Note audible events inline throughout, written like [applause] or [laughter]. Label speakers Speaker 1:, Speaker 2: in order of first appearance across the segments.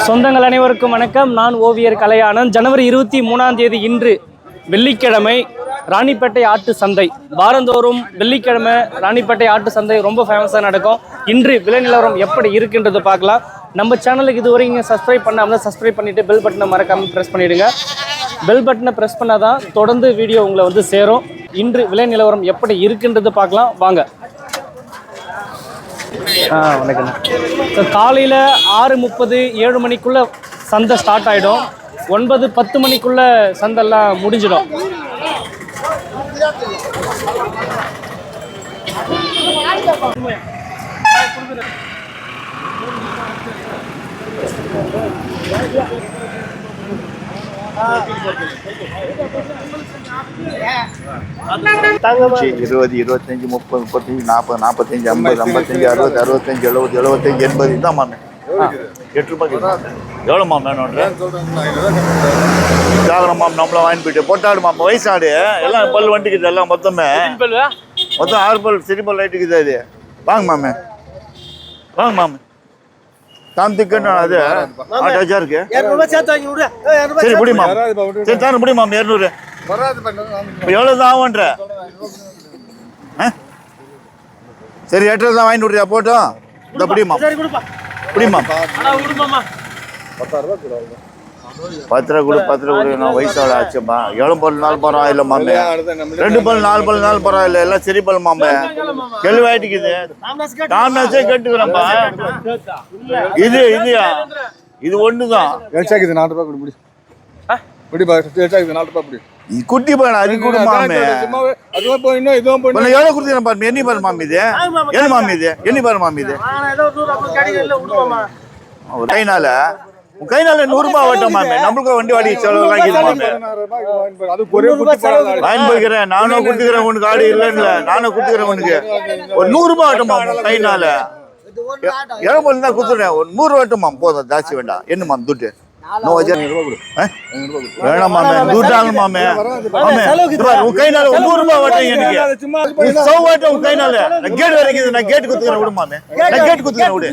Speaker 1: சொந்தங்கள் அனைவருக்கும் வணக்கம். நான் ஓவியர் கலையானந்த். ஜனவரி இருபத்தி மூணாம் தேதி இன்று வெள்ளிக்கிழமை ராணிப்பேட்டை ஆட்டு சந்தை. வாரந்தோறும் வெள்ளிக்கிழமை ராணிப்பேட்டை ஆட்டு சந்தை ரொம்ப ஃபேமஸாக நடக்கும். இன்று விலை நிலவரம் எப்படி இருக்குன்றது பார்க்கலாம். நம்ம சேனலுக்கு இதுவரை நீங்கள் சப்ஸ்கிரைப் பண்ணாமல் சப்ஸ்கிரைப் பண்ணிவிட்டு பெல் பட்டனை மறக்காமல் ப்ரெஸ் பண்ணிவிடுங்க பெல் பட்டனை ப்ரெஸ் பண்ணால் தான் தொடர்ந்து வீடியோ உங்களை வந்து சேரும். இன்று விலை நிலவரம் எப்படி இருக்குன்றது பார்க்கலாம். வாங்க. ஆ வணக்கண்ணா ஸோ காலையில் ஆறு முப்பது ஏழு மணிக்குள்ளே சந்தை ஸ்டார்ட் ஆகிடும் ஒன்பது பத்து மணிக்குள்ளே சந்தெல்லாம் முடிஞ்சிடும்
Speaker 2: Yeah. இருபது இருபத்தஞ்சு முப்பது முப்பத்தஞ்சு நாற்பது நாற்பத்தஞ்சு ஐம்பது ஐம்பத்தஞ்சு அறுபது அறுபத்தஞ்சு எழுபது எழுபத்தஞ்சு எண்பது இதான் எட்டு ரூபாய்க்கு எவ்வளோ மாம். வேணுன்ற ஜாகரம் மாம் நம்மள வாங்கி போயிட்டு பொட்டாடு மாம். வயசாடு. எல்லாம் பல் வண்டிக்குது எல்லாம் மொத்தமே. மொத்தம் ஆறு பல் சிறு பல் லைட்டுக்குது அது வாங்க மாமே. வாங்க மாமே. காந்திக்கன்னு அது ஆட்டாச்சா இருக்கு. சரி முடியுமா சரி தானே முடியுமா இரநூறு. எவ்வளோ தான் ஆகுன்ற ஆ? சரி எட்டு தான் வாங்கி விட்றியா? போட்டோம். இந்த பிடிமா பிடிமா பத்து ரூபா கொடு பத்து ரூபா கொடு நான் வயசாக ஆச்சுப்பா எவ்வளோ பல் நாலு பரம் இல்லை மாமே. ரெண்டு பல் நாலு பல் நாலு பரம் இல்லை எல்லாம் சரி பல் மாமே. கேள்வியாயிட்டுக்குது டாமினாஸே கேட்டுக்கிறேன்ப்பா. இது இதுயா? இது ஒன்று தான்
Speaker 3: எல்சாக்குது நாலு ரூபாய் கொடு முடி முடிப்பா எல்சாக்குது நாலு ரூபாய் முடி
Speaker 2: குட்டி பையன் அது கூட மாமே.
Speaker 3: அதுவும் போய் இன்னும் இதுவும் போய்
Speaker 2: உன்னை எவ்வளோ கொடுத்துக்கிறேன் பாரு எண்ணி பாரு மாமி இது. என்ன மாமி இது எண்ணி பாரு மாமி இது. ஒரு கைனால கைனால நூறு ரூபாய் வட்டம் மாமே. நம்மளுக்கு வண்டி வாடகை செலவு வாங்கிது மாமே.
Speaker 3: அது ஒரே குட்டி படம்
Speaker 2: வாங்கி போய்க்கிறேன் நானும் கொடுத்துக்கிறேன் உனக்கு ஆடு இல்லைன்னு நானும் கொடுத்துக்கிறேன் உனக்கு. ஒரு நூறு ரூபாய் வட்டமா உன் கைனால இளம்பல் தான் கொடுத்துறேன் ஒரு நூறு வட்டமா போதும் ஜாஸ்தி வேண்டாம். என்ன மாம் துட்டு? நோ வச்சு ஆ? வேணாம் மாமே துட்டாங்க மாமே. மாமே உன் கைனால ஒரு நூறு ரூபாய் வட்டம் எனக்கு. சௌவாட்டம் உன் கைனால நான் கேட் வரைக்கும் நான் கேட் குத்துக்கிறேன் விடு மாமே. நான் கேட் குத்துக்கிறேன் விடு.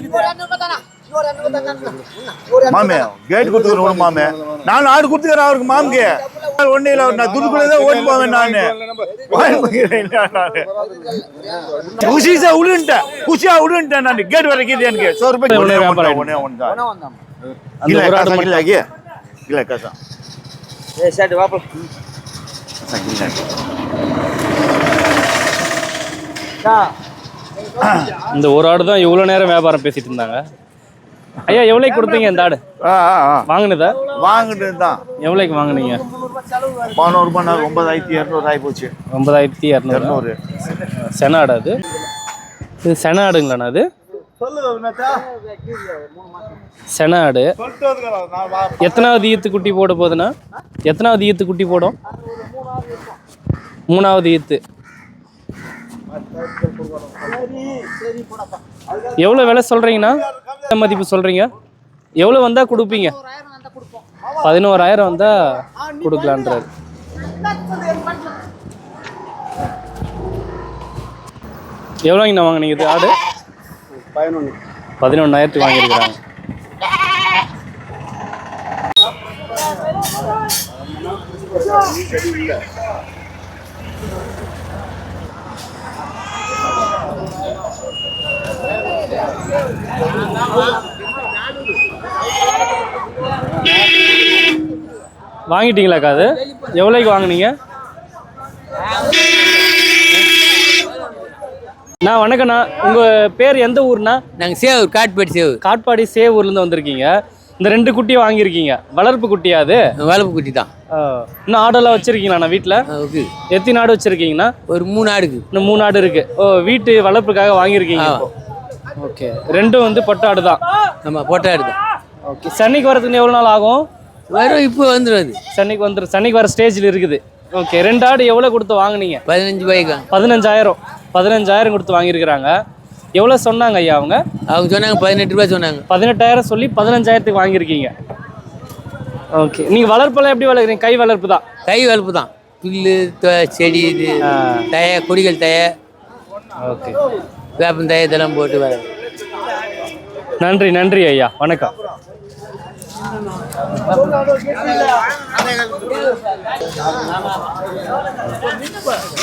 Speaker 2: மாமே கேட் விடு மாமே. நான் ஆடு குத்துக்கிறேன் அவருக்கு மாமுக்கு ஒண்ணு இல்ல நான் துடுக்குள்ளதான் ஓடி போவேன் நானு. குஷிசா விடுன்ட்டேன் குஷியா விடுன்ட்டேன் நான். கேட் வரைக்கும் இது எனக்கு. சோ ரூபாய் தான்.
Speaker 1: அந்த
Speaker 2: இல்ல
Speaker 1: ஒரு ஆடு
Speaker 2: காசா.
Speaker 1: மட்டும்.
Speaker 2: இல்ல ஆகிய இல்ல காசா காசா இல்ல
Speaker 1: இந்த ஒரு ஆடு தான் இவ்வளோ நேரம் வியாபாரம் பேசிட்டு இருந்தாங்க. ஐயா எவ்வளோக்கு கொடுத்தீங்க இந்த ஆடு? வாங்கினதா?
Speaker 2: வாங்கிட்டு தான்
Speaker 1: எவ்வளோக்கு வாங்குனீங்க?
Speaker 2: பதினோரு ரூபாய் நாள் ஒன்பதாயிரத்தி இரநூறு ஆகி போச்சு
Speaker 1: ஒன்பதாயிரத்தி இரநூறு? சென ஆடு அது. இது சென ஆடுங்களாண்ணா அது? சென ஆடு. எத்தனாவது ஈத்து குட்டி போட போகுதுண்ணா? எத்தனாவது ஈத்து குட்டி போடும்? மூணாவது ஈத்து. எவ்வளோ விலை சொல்கிறீங்கண்ணா என்ன மதிப்பு சொல்கிறீங்க எவ்வளோ வந்தால் கொடுப்பீங்க? பதினோராயிரம் வந்தால் கொடுக்கலான்றாரு. எவ்வளோங்கண்ணா வாங்கினீங்க இது ஆடு?
Speaker 3: பதினொன்று
Speaker 1: பதினொன்றாயிரத்துக்கு வாங்கியிருக்கிறாங்க. வாங்கிட்டீங்களாக்கா அது? எவ்வளோக்கு வாங்குனீங்க? அண்ணா வணக்கண்ணா உங்கள் பேர் எந்த ஊர்ண்ணா?
Speaker 4: நாங்கள் சேவூர் காட்பேட் சேவூர்.
Speaker 1: காட்பாடி சேவூர்லேருந்து வந்திருக்கீங்க. இந்த ரெண்டு குட்டியை வாங்கியிருக்கீங்க. வளர்ப்பு குட்டியா அது?
Speaker 4: வளர்ப்பு குட்டி தான்.
Speaker 1: இன்னும் ஆடெல்லாம் வச்சிருக்கீங்களாண்ணா வீட்டில் எத்தனை ஆடு வச்சிருக்கீங்கண்ணா?
Speaker 4: ஒரு மூணு ஆடுக்கு
Speaker 1: இன்னும் மூணு ஆடு இருக்கு. ஓ வீட்டு வளர்ப்புக்காக வாங்கியிருக்கீங்க ஓகே. ரெண்டும் வந்து பொட்டை ஆடு தான்.
Speaker 4: நம்ம பொட்டை ஆடு தான்.
Speaker 1: ஓகே. சென்னைக்கு வரதுக்கு எவ்வளோ நாள் ஆகும்?
Speaker 4: வரும் இப்போ வந்துடும்
Speaker 1: சென்னைக்கு வந்துரு சென்னைக்கு வர ஸ்டேஜில் இருக்குது. ஓகே. ரெண்டு ஆடு எவ்வளோ கொடுத்து வாங்குனீங்க?
Speaker 4: பதினஞ்சு ரூபாய்க்கு
Speaker 1: பதினஞ்சாயிரம். பதினஞ்சாயிரம் கொடுத்து வாங்கியிருக்கிறாங்க. எவ்வளோ சொன்னாங்க ஐயா அவங்க?
Speaker 4: அவங்க சொன்னாங்க பதினெட்டு ரூபாய் சொன்னாங்க.
Speaker 1: பதினெட்டாயிரம் சொல்லி பதினஞ்சாயிரத்துக்கு வாங்கியிருக்கீங்க. ஓகே. நீங்கள் வளர்ப்பெல்லாம் எப்படி வளர்க்குறீங்க? கை வளர்ப்பு தான்.
Speaker 4: கை வளர்ப்பு தான். புல்லு செடி இது. தய கொடிகள் தய
Speaker 1: ஓகே.
Speaker 4: வேப்பம் இதெல்லாம் போட்டு வர
Speaker 1: நன்றி நன்றி ஐயா. வணக்கம்.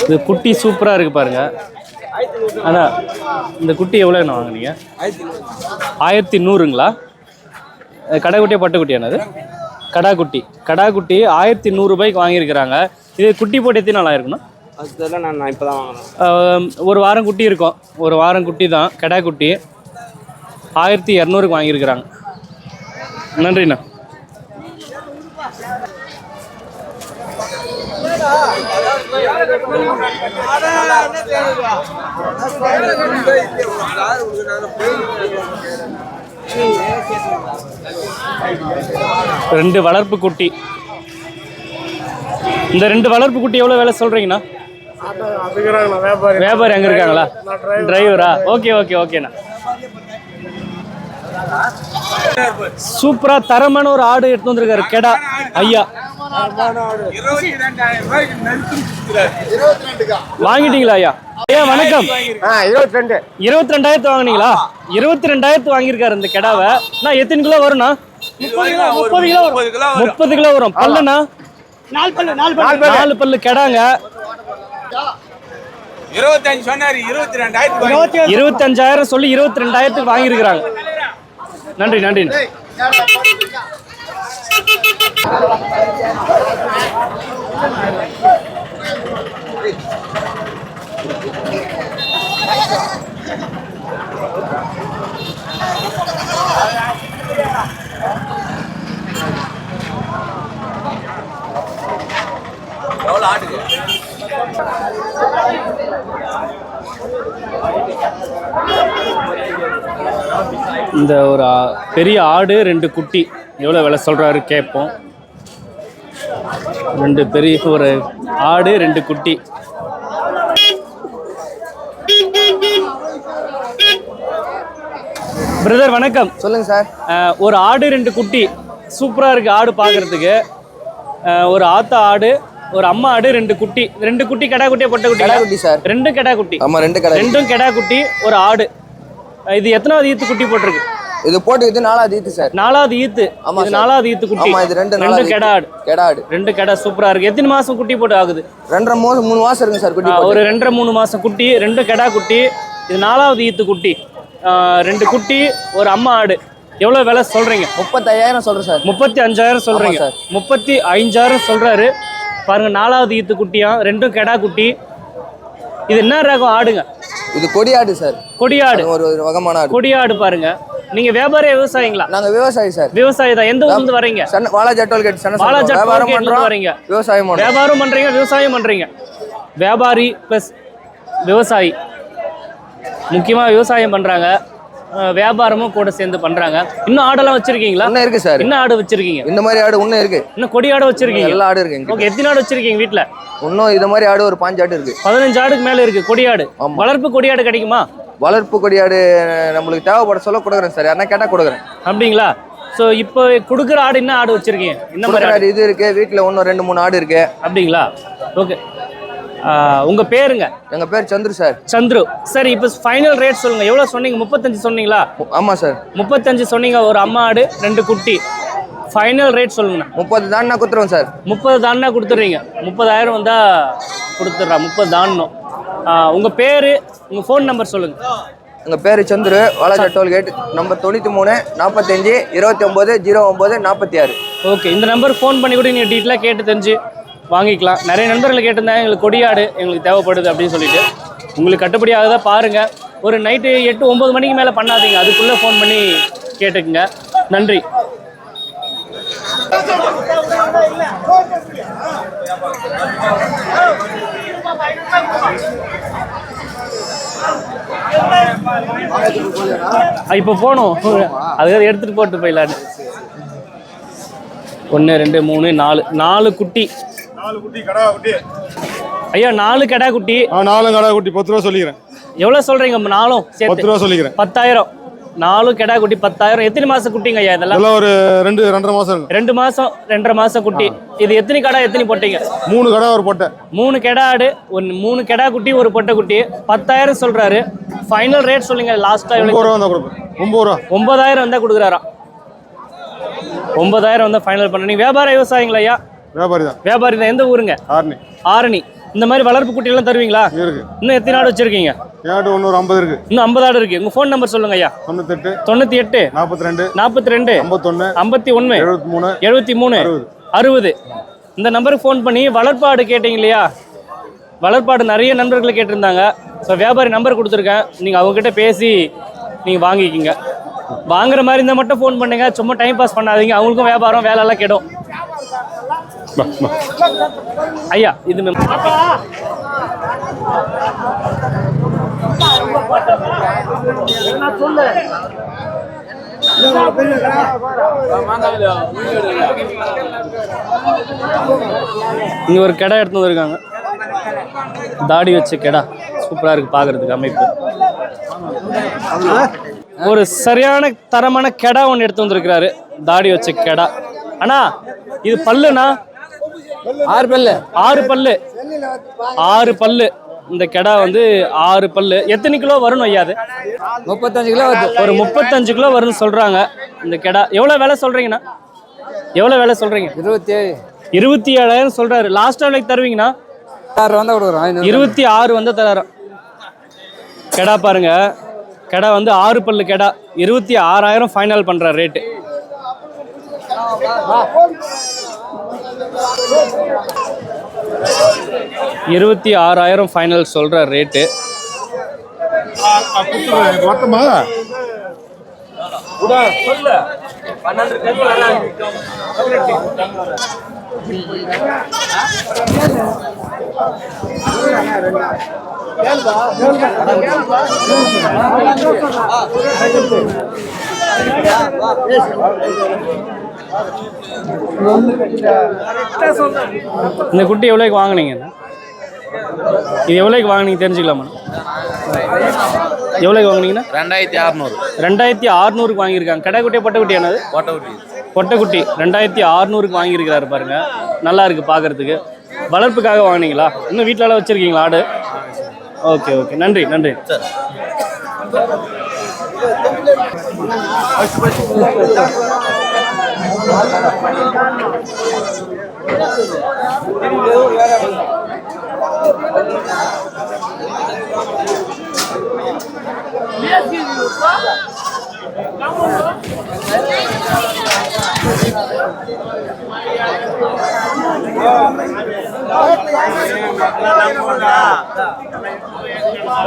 Speaker 1: இது குட்டி சூப்பராக இருக்கு பாருங்க. அண்ணா இந்த குட்டி எவ்வளோ என்ன வாங்குனீங்க? ஆயிரத்தி நூறுங்களா? கடைக்குட்டியா பட்டுக்குட்டியானது அது கடாக்குட்டி. கடாக்குட்டி ஆயிரத்தி நூறுரூபாய்க்கு வாங்கியிருக்கிறாங்க. இது குட்டி போட்டு எத்தனை நாள் ஆயிருக்குண்ணா
Speaker 5: அதெல்லாம் நான் நான் இப்போ தான் வாங்கினேன்
Speaker 1: ஒரு வாரம் குட்டி இருக்கும். ஒரு வாரம் குட்டி தான். கெடா குட்டி. ஆயிரத்தி இரநூறுக்கு வாங்கியிருக்கிறாங்க. நன்றிண்ணா. ரெண்டு வளர்ப்பு குட்டி. இந்த ரெண்டு வளர்ப்பு குட்டி எவ்வளோ வேலை சொல்கிறீங்கண்ணா வியாபாரி. அங்க இருக்காங்களா? டிரைவரா ஓகே ஓகே ஓகேண்ணா சூப்பரா தரமான ஒரு ஆடு எடுத்து வந்திருக்காரு கெடா. ஐயா. வாங்கிட்டீங்களா ஐயா? ஐயா வணக்கம்.
Speaker 3: இருபத்தி ரெண்டு
Speaker 1: இருபத்தி ரெண்டாயிரத்து வாங்குனீங்களா? இருபத்தி ரெண்டாயிரத்து வாங்கியிருக்காரு இந்த கெடாவை. நான் எத்தனை கிலோ வரும்ண்ணா? முப்பது கிலோ வரும். முப்பது கிலோ வரும். பல்லுண்ணா? நாலு பல்லு நாலு பல்லு. நாலு பல்லு கெடாங்க.
Speaker 5: இருபத்தஞ்சு சொன்னாரு இருபத்தி ரெண்டாயிரத்தி
Speaker 1: இருபத்தஞ்சாயிரம் சொல்லி இருபத்தி ரெண்டாயிரத்துக்கு வாங்கியிருக்கிறாங்க. நன்றி நன்றி. இந்த ஒரு பெரிய ஆடு ரெண்டு குட்டி. எவ்வளோ விலை சொல்கிறாரு கேட்போம். ரெண்டு பெரிய ஒரு ஆடு ரெண்டு குட்டி. பிரதர் வணக்கம்.
Speaker 3: சொல்லுங்க சார்.
Speaker 1: ஒரு ஆடு ரெண்டு குட்டி. சூப்பராக இருக்கு ஆடு பார்க்கறதுக்கு ஒரு ஆத்தா ஆடு ஒரு அம்மா ஆடு ரெண்டு குட்டி. ரெண்டு குட்டி கடா குட்டியா பொட்டை குட்டி
Speaker 3: கடா குட்டி சார்.
Speaker 1: ரெண்டு கடா குட்டி.
Speaker 3: ஆமா ரெண்டு கடை
Speaker 1: ரெண்டும் கெடா குட்டி ஒரு ஆடு. இது எத்தனாவது ஈத்து குட்டி போட்டிருக்கு?
Speaker 3: இது போட்டு இது நாலாவது ஈத்து சார்.
Speaker 1: நாலாவது ஈத்து.
Speaker 3: ஆமா
Speaker 1: இது. நாலாவது ஈத்து குட்டி.
Speaker 3: ஆமா இது ரெண்டு
Speaker 1: ரெண்டு கெடா ஆடு.
Speaker 3: கெடாடு
Speaker 1: ரெண்டு கெடா சூப்பரா இருக்கு. எத்தனை மாசம் குட்டி போட்டு ஆகுது?
Speaker 3: ரெண்டரை மாசம் மூணு மாசம் இருக்குங்க சார் குட்டி போட்டு.
Speaker 1: ஒரு ரெண்டரை மூணு மாசம் குட்டி ரெண்டு கெடா குட்டி. இது நாலாவது ஈத்து குட்டி. ஆஹ், ரெண்டு குட்டி ஒரு அம்மா ஆடு. எவ்வளவு விலை சொல்றீங்க?
Speaker 3: முப்பத்தாயிரம் சொல்றேன் சார்.
Speaker 1: முப்பத்தி அஞ்சாயிரம் சொல்றீங்க. முப்பத்தி ஐந்தாயிரம் சொல்றாரு. பாருங்க நாலாவது ஈத்து குட்டியா ரெண்டும் கெடா குட்டி. இது என்ன ரகம்? ஆடுங்க.
Speaker 3: இது கொடியாடு சார்.
Speaker 1: கொடியாடு.
Speaker 3: ஒரு வகமான ஆடு.
Speaker 1: கொடியாடு பாருங்க. நீங்க வியாபாரி விவசாயிங்களா?
Speaker 3: நாங்க விவசாயி சார்.
Speaker 1: விவசாயி தான். எந்த ஊர்ல இருந்து வரீங்க?
Speaker 3: வாலாஜா டோல்கேட்
Speaker 1: வாலாஜா
Speaker 3: வியாபாரம் பண்றோம்.
Speaker 1: வரீங்க.
Speaker 3: விவசாயம்
Speaker 1: வியாபாரம் பண்றீங்க விவசாயம் பண்றீங்க. வியாபாரி ப்ளஸ் விவசாயி. முக்கியமா விவசாயம் பண்றாங்க. அஹ் வியாபாரமும் கூட சேர்ந்து பண்றாங்க. இன்னும் ஆடெல்லாம் வச்சிருக்கீங்களா?
Speaker 3: இன்னும் இருக்கு சார்.
Speaker 1: என்ன ஆடு வச்சிருக்கீங்க?
Speaker 3: இந்த மாதிரி ஆடு இன்னும் இருக்கு.
Speaker 1: இன்னும் கொடி ஆடு வச்சிருக்கீங்க?
Speaker 3: எல்லா ஆடு இருக்கு
Speaker 1: ஓகே எத்தனை ஆடு வச்சிருக்கீங்க வீட்ல?
Speaker 3: இன்னும் இது மாதிரி ஆடு ஒரு பாஞ்சு ஆடு இருக்கு.
Speaker 1: பதினஞ்சு ஆடுக்கு மேல இருக்கு கொடியாடு
Speaker 3: ஆமா.
Speaker 1: வளர்ப்பு கொடியாடு கிடைக்குமா?
Speaker 3: வளர்ப்பு கொடியாடு நம்மளுக்கு தேவைப்பட சொல்ல கொடுக்குறேன் சார். யாருன்னா கேட்டா கொடுக்குறேன்.
Speaker 1: அப்படிங்களா? ஸோ இப்போ கொடுக்குற ஆடு என்ன ஆடு வச்சிருக்கீங்க? இந்த மாதிரி ஆடு.
Speaker 3: ஆடு இது இருக்கு. வீட்டுல இன்னும் ரெண்டு மூணு ஆடு இருக்கு.
Speaker 1: அப்படிங்களா? ஓகே உங்க பேருங்க?
Speaker 3: எங்க பேர் சந்துரு சார்.
Speaker 1: சந்துரு. சரி இப்போ ஃபைனல் ரேட் சொல்லுங்க. எவ்வளவு சொன்னீங்க? முப்பத்தஞ்சு சொன்னீங்களா?
Speaker 3: ஆமா சார்.
Speaker 1: முப்பத்தஞ்சு சொன்னீங்க. ஒரு அம்மா ஆடு ரெண்டு குட்டி. ஃபைனல் ரேட் சொல்லுங்கண்ணா
Speaker 3: முப்பது தான் நான் குத்துருவேன் சார்.
Speaker 1: முப்பது தான்னா கொடுத்துட்றீங்க முப்பதாயிரம் வந்தா கொடுத்துட்றா முப்பது தாண்டணும் உங்க பேரு உங்க ஃபோன் நம்பர் சொல்லுங்க.
Speaker 3: எங்க பேர் சந்துரு. வாலாஜா டோல்கேட். நம்பர் தொண்ணூத்தி மூணு நாற்பத்தஞ்சு இருபத்தி ஒன்பது ஜீரோ ஒன்பது நாற்பத்தி ஆறு.
Speaker 1: ஓகே இந்த நம்பர் ஃபோன் பண்ணி கூட நீங்கள் டீட்டெயிலாக கேட்டு தெரிஞ்சு வாங்கிக்கலாம். நிறைய நண்பர்கள் கேட்டிருந்தாங்க எங்களுக்கு கொடியாடு எங்களுக்கு தேவைப்படுது அப்படின்னு சொல்லிட்டு. உங்களுக்கு கட்டுப்படி ஆகுதா பாருங்கள் ஒரு நைட்டு எட்டு ஒம்பது மணிக்கு மேலே பண்ணாதீங்க. அதுக்குள்ளே ஃபோன் பண்ணி கேட்டுக்குங்க. நன்றி. இப்போ போகணும் அதுக்காக எடுத்துகிட்டு போட்டு போயிடலான்னு. ஒன்று ரெண்டு மூணு நாலு. நாலு குட்டி.
Speaker 6: நாலு குட்டி கடா குட்டி.
Speaker 1: ஐயா நாலு கடா குட்டி.
Speaker 6: ஆ நாலும் கடா குட்டி. பத்து ரூபா சொல்லிக்கிறேன்.
Speaker 1: எவ்வளோ சொல்கிறீங்க நாலும்
Speaker 6: பத்து
Speaker 1: சேர்த்து
Speaker 6: ரூபா சொல்லிக்கிறேன்.
Speaker 1: பத்தாயிரம். நாலு கடா குட்டி பத்தாயிரம். எத்தனை மாசம் குட்டிங்க ஐயா இதெல்லாம்?
Speaker 6: ஒரு ரெண்டு ரெண்டரை மாசம்
Speaker 1: ரெண்டு மாசம் ரெண்டரை மாசம் குட்டி. இது எத்தனை கடா எத்தனை போட்டீங்க?
Speaker 6: மூணு கடை ஒரு பொட்டை.
Speaker 1: மூணு கெடா ஆடு ஒன்று மூணு கெடா குட்டி ஒரு பொட்டை குட்டி. பத்தாயிரம் சொல்றாரு. ஃபைனல் ரேட் சொல்லுங்க லாஸ்ட்டாக
Speaker 6: ஒன்பது
Speaker 1: எவ்வளோ
Speaker 6: ரூபா தான் கொடுப்பேன். ஒன்பது ரூபா.
Speaker 1: ஒன்பதாயிரம் வந்தால் கொடுக்குறாராம். ஒன்பதாயிரம் வந்து ஃபைனல் பண்ண நீங்க வியாபார விவசாயிங்களா ஐயா?
Speaker 6: வியாபாரி தான்
Speaker 1: வியாபாரி தான். எந்த ஊருங்க?
Speaker 6: ஆர்னி
Speaker 1: ஆரணி. இந்த மாதிரி வளர்ப்பு குட்டியெல்லாம் தருவீங்களா?
Speaker 6: இருக்கு.
Speaker 1: இன்னும் எத்தனை ஆடு வச்சிருக்கீங்க?
Speaker 6: ஏட்டு ஒன்று ஒரு ஐம்பது இருக்கு.
Speaker 1: இன்னும் ஐம்பது ஆடு இருக்கு. உங்க ஃபோன் நம்பர் சொல்லுங்க ஐயா.
Speaker 6: தொண்ணூத்தெட்டு
Speaker 1: தொண்ணூத்தி எட்டு
Speaker 6: நாற்பத்தி ரெண்டு
Speaker 1: நாற்பத்தி ரெண்டு
Speaker 6: ஐம்பத்தொன்று
Speaker 1: ஐம்பத்தி ஒன்று
Speaker 6: எழுபத்தி மூணு
Speaker 1: எழுபத்தி மூணு
Speaker 6: அறுபது.
Speaker 1: இந்த நம்பருக்கு ஃபோன் பண்ணி வளர்ப்பாடு கேட்டீங்க இல்லையா? வளர்ப்பாடு நிறைய நண்பர்கள் கேட்டிருந்தாங்க. ஸோ வியாபாரி நம்பர் கொடுத்துருக்கேன். நீங்கள் அவங்ககிட்ட பேசி நீங்கள் வாங்கிக்கிங்க. வாங்குற மாதிரி இருந்தால் மட்டும் ஃபோன் பண்ணுங்க. சும்மா டைம் பாஸ் பண்ணாதீங்க. அவங்களுக்கும் வியாபாரம் வேலையெல்லாம் கெடும். ஐயா இது mem- இங்க ஒரு கெடா எடுத்து வந்திருக்காங்க. தாடி வச்ச கெடா. சூப்பரா இருக்கு பாக்குறதுக்கு அமைப்பு. ஒரு சரியான தரமான கெடா ஒன்று எடுத்து வந்திருக்கிறாரு. தாடி வச்ச கெடா. அண்ணா இது பல்லுண்ணா?
Speaker 3: ஆறு பல்லு.
Speaker 1: ஆறு பல்லு. ஆறு பல்லு. இந்த கெடா வந்து ஆறு பல்லு. எத்தனை கிலோ வரும் ஐயா அது?
Speaker 3: முப்பத்தஞ்சு கிலோ
Speaker 1: ஒரு முப்பத்தஞ்சு கிலோ வரும்னு சொல்றாங்க. இந்த கெடா எவ்வளவு விலை சொல்றீங்கண்ணா? எவ்வளவு விலை சொல்றீங்க?
Speaker 3: இருபத்தி ஏழு
Speaker 1: இருபத்தி ஏழாயிரம் சொல்றாரு லாஸ்ட் விலைக்கு தருவீங்கண்ணா இருபத்தி ஆறு வந்து தராராம். கெடா பாருங்க. கெடா வந்து ஆறு பல்லு கெடா. இருபத்தி ஆறாயிரம் ஃபைனல் பண்ற ரேட்டு இருபத்தி ஆறாயிரம் ஃபைனல் சொல்ற ரேட்டு
Speaker 6: மொத்தமா
Speaker 1: இந்த குட்டி எவ்வளோக்கு வாங்குனீங்க? இது எவ்வளோக்கு வாங்குனீங்க தெரிஞ்சுக்கலாமா? எவ்வளோக்கு வாங்குனீங்கன்னா
Speaker 5: ரெண்டாயிரத்தி அறுநூறு.
Speaker 1: ரெண்டாயிரத்தி ஆறுநூறுக்கு வாங்கியிருக்காங்க. கடை குட்டியா பொட்டை குட்டி என்னது?
Speaker 5: கோட்டை.
Speaker 1: பொட்டைக்குட்டி ரெண்டாயிரத்தி ஆறுநூறுக்கு வாங்கியிருக்கிறாரு பாருங்க. நல்லா இருக்கு பார்க்கறதுக்கு. வளர்ப்புக்காக வாங்குனீங்களா? இன்னும் வீட்டிலலாம் வச்சிருக்கீங்களா ஆடு? Okay okay. நன்றி நன்றி.
Speaker 6: சொல்லி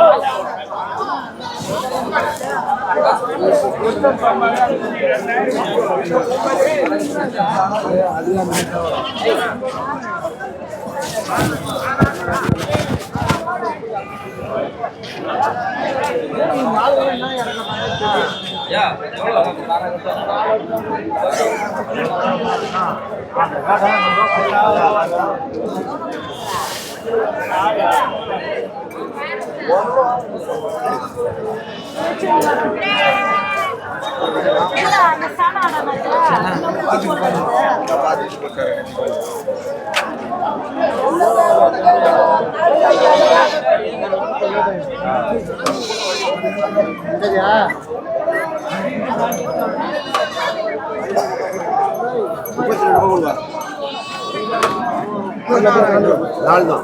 Speaker 6: அது சூரிய ஆடு
Speaker 1: தான்.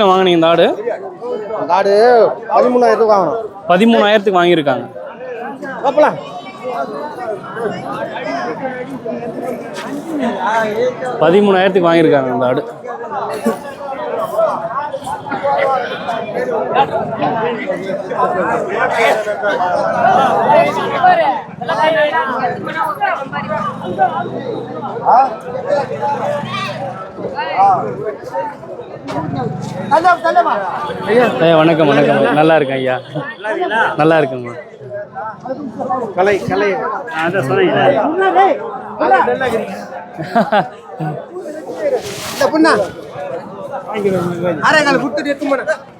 Speaker 1: நான் வாங்கினீங்க இந்த ஆடு?
Speaker 6: ஆடு பதிமூணாயிரம் ரூபாய் வாங்கணும்.
Speaker 1: பதிமூணாயிரத்துக்கு வாங்கியிருக்காங்க.
Speaker 6: பார்ப்பலாம்
Speaker 1: பதிமூணாயிரத்துக்கு வாங்கியிருக்காங்க இந்த ஆடு. ஐயா வணக்கம் வணக்கம் நல்லா இருக்கேன் ஐயா. நல்லா இருக்குங்க
Speaker 6: கலை கலை.
Speaker 1: அதான் சொன்னீங்க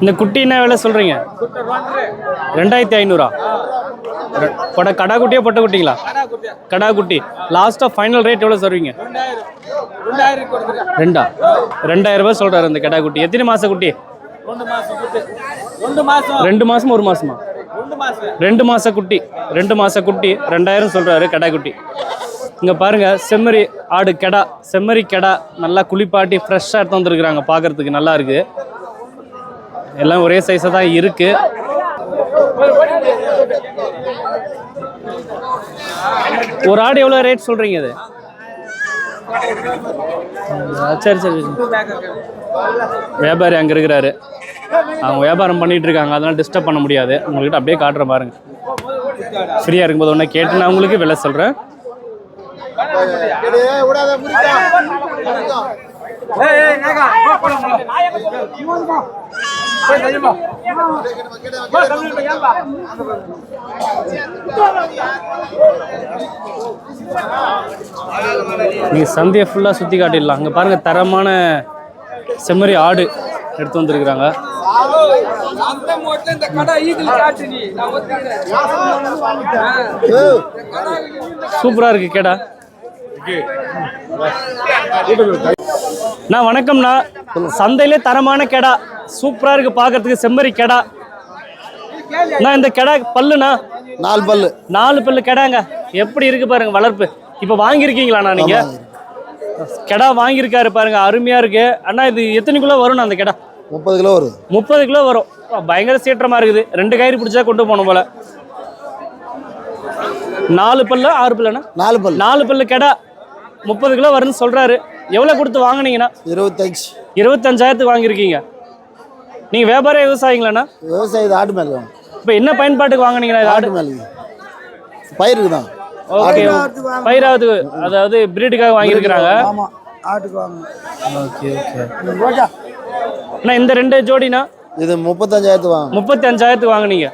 Speaker 1: இந்த குட்டி என்ன விலை சொல்றீங்க? ரெண்டாயிரத்தி ஐநூறா? பட கடா குட்டியா பொட்டை குட்டிங்களா? கடா குட்டி. லாஸ்ட்டாக ஃபைனல் ரேட் எவ்வளோ சொல்வீங்க ரெண்டா? ரெண்டாயிரம் ரூபாய் சொல்றாரு இந்த கடா குட்டி. எத்தனை மாச குட்டி? ரெண்டு மாசம் ஒரு மாசமா? ரெண்டு மாச குட்டி. ரெண்டு மாச குட்டி. ரெண்டாயிரம் சொல்றாரு கடா குட்டி. இங்கே பாருங்கள் செம்மறி ஆடு கெடா செம்மறி கெடா நல்லா குளிப்பாட்டி ஃப்ரெஷ்ஷாக எடுத்து வந்துருக்குறாங்க. பார்க்குறதுக்கு நல்லா இருக்குது எல்லாம் ஒரே சைஸாக தான் இருக்குது ஒரு ஆடு எவ்வளோ ரேட் சொல்கிறீங்க இது? சரி சரி வியாபாரி அங்கே இருக்கிறாரு. அவங்க வியாபாரம் பண்ணிகிட்டு இருக்காங்க. அதெல்லாம் டிஸ்டர்ப் பண்ண முடியாது. உங்கள்கிட்ட அப்படியே காட்டுறேன் பாருங்க. ஃப்ரீயாக இருக்கும்போது ஒன்றா கேட்டு நான் உங்களுக்கு விலை சொல்கிறேன் நீங்கள் சந்தையை ஃபுல்லாக சுற்றி காட்டிடலாம். அங்கே பாருங்கள் தரமான செம்மறி ஆடு எடுத்து வந்திருக்கிறாங்க. சூப்பராக இருக்கு கேடா. நான் வணக்கம்ண்ணா. சந்தையிலே தரமான கெடா. சூப்பராக இருக்கு பார்க்கறதுக்கு செம்மறி கெடா. நான் இந்த கெடா பல்லுண்ணா?
Speaker 6: நாலு பல்லு.
Speaker 1: நாலு பல்லு கெடாங்க. எப்படி இருக்கு பாருங்க வளர்ப்பு. இப்போ வாங்கியிருக்கீங்களாண்ணா நீங்க? கெடா வாங்கியிருக்காரு பாருங்க. அருமையா இருக்கு. அண்ணா இது எத்தனை கிலோ வரும்ண்ணா அந்த கெடா?
Speaker 6: முப்பது கிலோ வருது
Speaker 1: முப்பது கிலோ வரும். பயங்கர சீற்றமா இருக்குது. ரெண்டு கயிறு பிடிச்சா கொண்டு போகணும் போல. நாலு பல்லு ஆறு பல்லுண்ணா
Speaker 6: நாலு பல்லு.
Speaker 1: நாலு பல்லு கெடா. முப்பது கிலோ வரும்னு சொல்றாரு. எவ்வளவு கொடுத்து வாங்குனீங்கன்னா?
Speaker 6: இருபத்தஞ்சு.
Speaker 1: இருபத்தஞ்சாயிரத்துக்கு வாங்கியிருக்கீங்க. நீங்க வியாபார விவசாயிங்களாண்ணா?
Speaker 6: விவசாயி ஆட்டு மேலே
Speaker 1: இப்போ என்ன பயன்பாட்டுக்கு ஆடு?
Speaker 6: ஆட்டு மேலே. பயிருக்கு தான்.
Speaker 1: ஓகே. பயிராவது அதாவது பிரீடுக்காக வாங்கியிருக்கிறாங்க.
Speaker 6: ஆமாம் ஆட்டுக்கு வாங்க.
Speaker 1: Okay okay. அண்ணா இந்த ரெண்டு ஜோடினா?
Speaker 6: இது முப்பத்தஞ்சாயிரத்து வாங்க.
Speaker 1: முப்பத்தி அஞ்சாயிரத்துக்கு வாங்குனீங்க.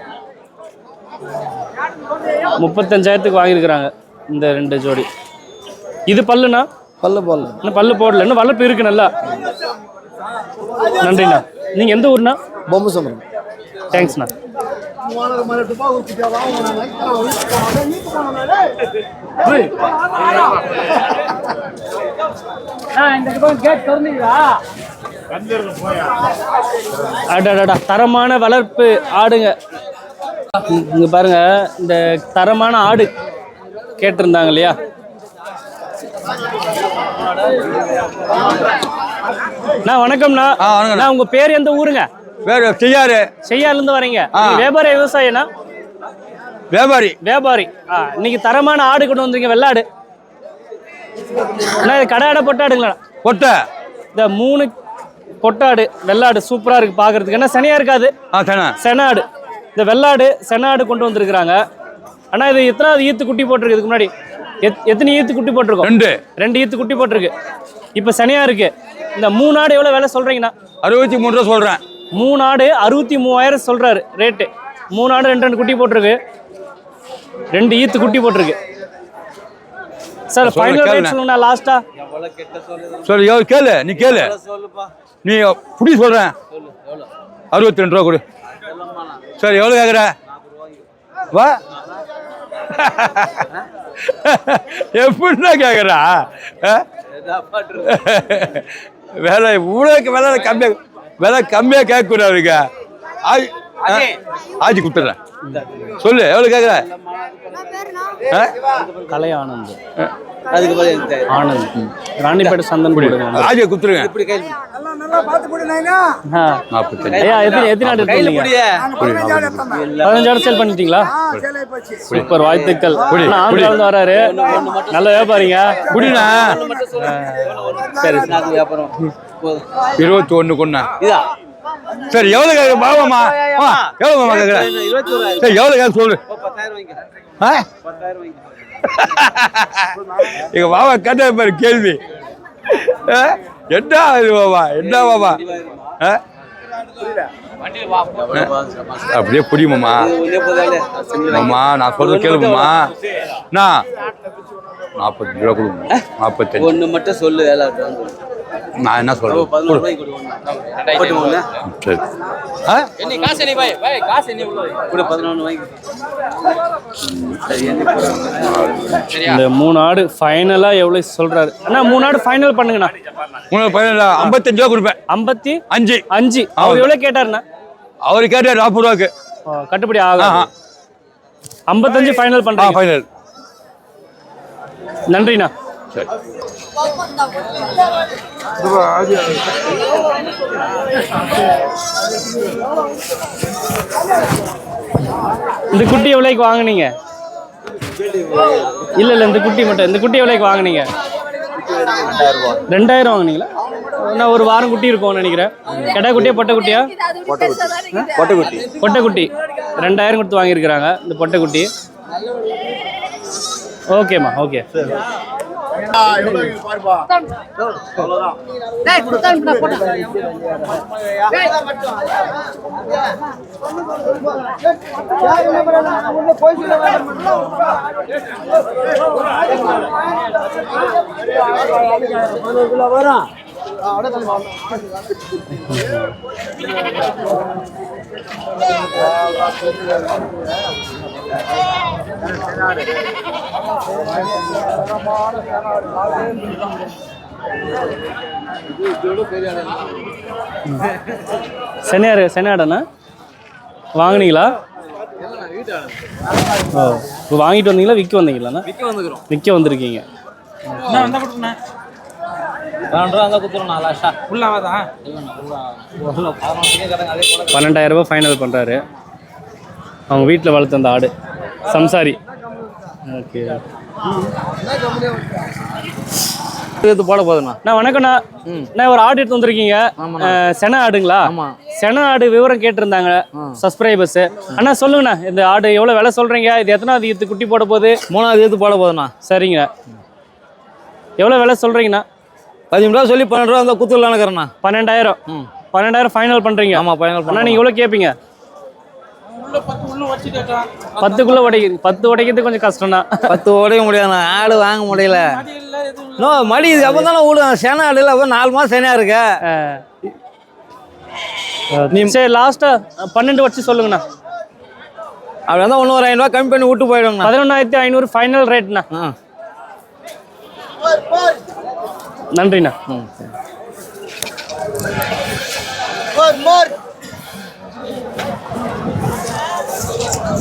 Speaker 1: முப்பத்தஞ்சாயிரத்துக்கு வாங்கியிருக்கிறாங்க இந்த ரெண்டு ஜோடி. இது பல்லுண்ணா?
Speaker 6: பல்லு பல்லு.
Speaker 1: இன்னும் பல்லு போடல. இன்னும் வளர்ப்பு இருக்கு நல்லா. நன்றிண்ணா. நீங்கள் எந்த ஊர்ண்ணா?
Speaker 6: பொம்மை சம்பரம்
Speaker 1: தேங்க்ஸ்ண்ணா. அடடடா. தரமான வளர்ப்பு ஆடுங்க. இங்க பாருங்க இந்த தரமான ஆடு கேட்டிருந்தாங்க இல்லையா? நான் வணக்கம்ண்ணா.
Speaker 7: ஆ, வணக்கம்ண்ணா.
Speaker 1: நான் உங்க பேர் எந்த ஊருங்க?
Speaker 7: வேறு செய்யாரு
Speaker 1: செய்யால இருந்து வரீங்க வியாபார விவசாயனா
Speaker 7: வியாபாரி.
Speaker 1: வியாபாரி. ஆ இன்னைக்கு தரமான ஆடு கொண்டு வந்தீங்க வெள்ளாடு. அண்ணா இது கடை ஆடை பொட்டாடுங்களா
Speaker 7: கொட்டை
Speaker 1: இந்த மூணு பொட்டாடு வெள்ளாடு சூப்பரா இருக்கு பாக்குறதுக்கு. என்ன சனியா இருக்காது?
Speaker 7: தானே
Speaker 1: செனாடு இந்த வெள்ளாடு செனாடு கொண்டு வந்திருக்கிறாங்க. அண்ணா இது எத்தனாவது ஈத்து குட்டி போட்டிருக்கு இதுக்கு முன்னாடி? எத்தனை ஈத்து குட்டி போட்டிருக்கோம்?
Speaker 7: ரெண்டு.
Speaker 1: ரெண்டு ஈத்து குட்டி போட்டிருக்கு. இப்போ சனியா இருக்கு. இந்த மூணு ஆடு எவ்வளவு விலை சொல்றீங்கண்ணா?
Speaker 7: அறுபத்தி மூணு ரூபா சொல்கிறேன்
Speaker 1: மூணு ஆடு அறுபத்தி மூவாயிரம் சொல்றாரு ரேட்டு. மூணு ஆடு ரெண்டு ரெண்டு குட்டி போட்டிருக்கு. ரெண்டு ஈத்து குட்டி போட்டிருக்கு. Sir final. ரேட் சொல்லுங்கண்ணா லாஸ்டா
Speaker 7: சொல்லு எவ்வளோ கேளு நீ கேளு. நீ புடி சொல்கிறேன் அறுபத்தி ரெண்டு ரூபா கொடு. சரி எவ்வளோ கேட்குற வா. [laughs] எப்படின்னா கேட்குறா வேலை இவ்வளோ விலை கம்மியாக விலை கம்மியாக கேட்கக்கூடாதுங்க. ஆஜி கொடுத்துட்றேன். சொல்லு எவ்வளோ கேட்குற
Speaker 1: கலை ஆனந்த் ஆனந்த். ராணிப்பேட்டை சந்தன்
Speaker 7: ஆஜியை கொடுத்துருங்க.
Speaker 1: ஆ.
Speaker 7: நாற்பத்தஞ்சு.
Speaker 1: ஐயா எத்தனை எத்தனை ஆடு எடுத்தீங்க பதினஞ்சு ஆடு சேல் பண்ணிட்டீங்களா? சூப்பர் வாழ்த்துக்கள். இருந்து வராரு. நல்ல வியாபாரிங்க.
Speaker 7: குடிண்ணா
Speaker 1: சரி
Speaker 7: இருபத்தி ஒன்று கொண்டா சரி எவ்வளோ கேட்குற பாவாமா எவ்வளோ மாமா கேட்குற சரி எவ்வளோ கேட்க சொல்லு. ஆ? [laughs] எங்க பாபா கேட்ட பாரு கேள்வி? என்ன இது பாபா என்ன பாபா? அப்படியே புரியுமாம்மா மாமா. நான் சொல்றது கேளுமாம்மா நான் நாற்பத்தஞ்சு ரூபா கொடுங்க நாற்பத்தஞ்சு.
Speaker 5: ஒன்று மட்டும் சொல்லு எல்லாரும்
Speaker 7: நான் என்ன
Speaker 5: கொடுவோம்
Speaker 7: சரி.
Speaker 1: இந்த மூணு ஆடு ஃபைனலாக எவ்வளோ சொல்கிறாரு அண்ணா மூணு ஆடு ஃபைனல் பண்ணுங்கண்ணா.
Speaker 7: மூணு பதினேழு ஐம்பத்தஞ்சு ரூபா கொடுப்பேன்.
Speaker 1: ஐம்பத்தி
Speaker 7: அஞ்சு.
Speaker 1: அஞ்சு. அவர் எவ்வளோ கேட்டாருண்ணா?
Speaker 7: அவர் கேட்டார் நாற்பது ரூபாக்கு
Speaker 1: கட்டுப்படி ஆகும். ஐம்பத்தஞ்சு ஃபைனல் பண்ணுறேன்
Speaker 7: ஃபைனல்
Speaker 1: நன்றிண்ணா.
Speaker 7: சரி.
Speaker 1: இந்த குட்டி எவ்வளோக்கு வாங்குனீங்க? இல்லை இல்லை இந்த குட்டி மட்டும் இந்த குட்டி எவ்வளோக்கு வாங்கினீங்க? ரெண்டாயிரம் வாங்குனீங்களா? நான் ஒரு வாரம் குட்டி இருக்கும்னு நினைக்கிறேன். கடை குட்டியா பொட்டை குட்டியா?
Speaker 3: பொட்டைக்குட்டி
Speaker 1: பொட்டை குட்டி. ரெண்டாயிரம் கொடுத்து வாங்கியிருக்கிறாங்க இந்த பொட்டை குட்டி. ஓகேம்மா ஓகே. வரும் அப்படியே சென்னையார் சென்னையாடண்ணா வாங்குனீங்களா? ஓ இப்போ வாங்கிட்டு வந்தீங்களா விற்க வந்தீங்களாண்ணா
Speaker 5: விற்க வந்துக்கிறோம்.
Speaker 1: விற்க வந்திருக்கீங்க. பன்னெண்டாயிரம் ரூபாய் ஃபைனல் பண்ணுறாரு அவங்க வீட்டில் வளர்த்த அந்த ஆடு. சம்சாரி. ஓகே.
Speaker 5: எடுத்து போட போதுண்ணா.
Speaker 1: அண்ணா வணக்கம்ண்ணா. அண்ணா ஒரு ஆடு எடுத்து வந்திருக்கீங்க. சென ஆடுங்களா? சென ஆடு விவரம் கேட்டிருந்தாங்க. சப்ஸ்கிரைபர்ஸ் அண்ணா சொல்லுங்கண்ணா இந்த ஆடு எவ்வளோ விலை சொல்கிறீங்க இது எத்தனாவது ஈத்து குட்டி போட போகுது?
Speaker 5: மூணாவது எடுத்து போட போதுண்ணா.
Speaker 1: சரிங்க. எவ்வளோ விலை சொல்கிறீங்கண்ணா
Speaker 5: பதிமூணு ரூபா சொல்லி பன்னெண்டு ரூபா இருந்தால் குத்துலான்னு
Speaker 1: பன்னெண்டாயிரம். பன்னெண்டாயிரம் ஃபைனல் பண்ணுறீங்க
Speaker 5: ஆமாம் பையன்
Speaker 1: அண்ணா நீங்கள் எவ்வளோ கேட்பீங்க பத்துக்குள்ளே உடைக்குது பத்து உடைக்கிறது கொஞ்சம் கஷ்டம் தான்
Speaker 5: பத்து உடைய முடியாதுண்ணா ஆடு வாங்க முடியல. நோ மடி இது அப்போ தானே விடுவேன் சேனா ஆடு இல்லை அப்போ நாலு மாதம் சேனையாக இருக்க?
Speaker 1: நீ சரி லாஸ்ட்டாக பன்னெண்டு வச்சு சொல்லுங்கண்ணா.
Speaker 5: அப்படி இருந்தால் ஒன்று ஒரு ஐநூறுவா கம்மி பண்ணி விட்டு போயிடுங்கண்ணா.
Speaker 1: பதினொன்றாயிரத்தி ஐநூறு ஃபைனல் ரேட்ண்ணா நன்றிண்ணா.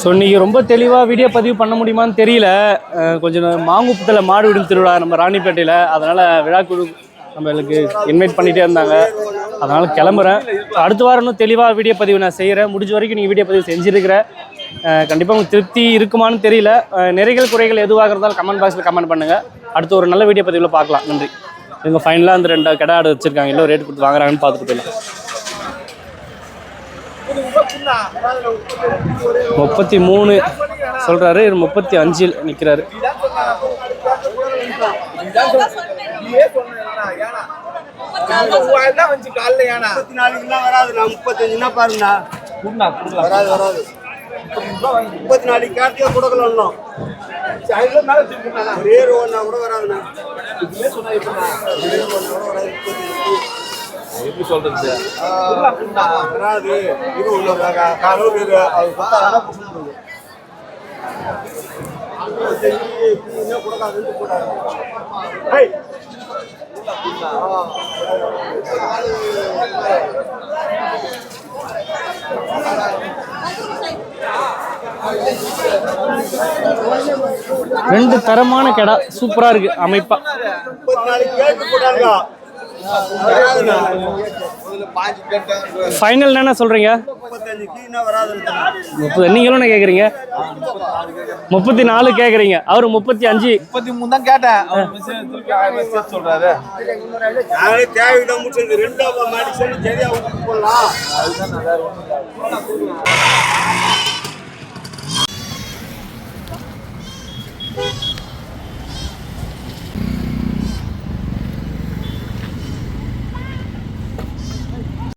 Speaker 1: ஸோ இன்னைக்கு ரொம்ப தெளிவாக வீடியோ பதிவு பண்ண முடியுமான்னு தெரியல. கொஞ்சம் மாங்குப்பத்தில் மாடு விடும் திருவிழா நம்ம ராணிப்பேட்டையில். அதனால் விழாக்குழு நம்மளுக்கு இன்வைட் பண்ணிகிட்டே இருந்தாங்க. அதனால் கிளம்புறேன். அடுத்த வாரம் இன்னும் தெளிவாக வீடியோ பதிவு நான் செய்கிறேன் முடிஞ்ச வரைக்கும் நீங்கள் வீடியோ பதிவு செஞ்சுருக்கிறேன் கண்டிப்பாக உங்களுக்கு திருப்தி இருக்குமான்னு தெரியல. நிறைகள் குறைகள் எதுவாக இருந்தாலும் கமெண்ட் பாக்ஸில் கமெண்ட் பண்ணுங்கள் அடுத்து ஒரு நல்ல வீடியோ பதிவில் பார்க்கலாம். நன்றி. இவங்க ஃபைனலாக அந்த ரெண்டு கடை ஆடு வச்சுருக்காங்க. எல்லாம் ரேட் கொடுத்து வாங்குறாங்கன்னு பார்த்துட்டு போயிடலாம். முப்பத்தி மூணு சொல்றாரு. முப்பத்தி அஞ்சில் நிற்கிறாரு
Speaker 6: பாருங்கண்ணா வராது வராது. முப்பத்தி நாளைக்கு கார்த்திகா கொடுக்கல இன்னும் ஒரே ஒன்றா கூட வராதுண்ணா. எப்படி சொல்றது? வராது. இது உள்ள காலம் அது
Speaker 1: ரெண்டு தரமான கடை. சூப்பரா இருக்கு அமைப்பா. ஃபைனல் என்ன
Speaker 6: வராதுன்னு
Speaker 1: முப்பது நீங்களும் என்ன கேக்குறீங்க? முப்பத்தி நாலு கேக்குறீங்க. அவரு முப்பத்தி அஞ்சு.
Speaker 5: முப்பத்தி மூணு தான் கேட்டேன். அவர் மெசேஜ்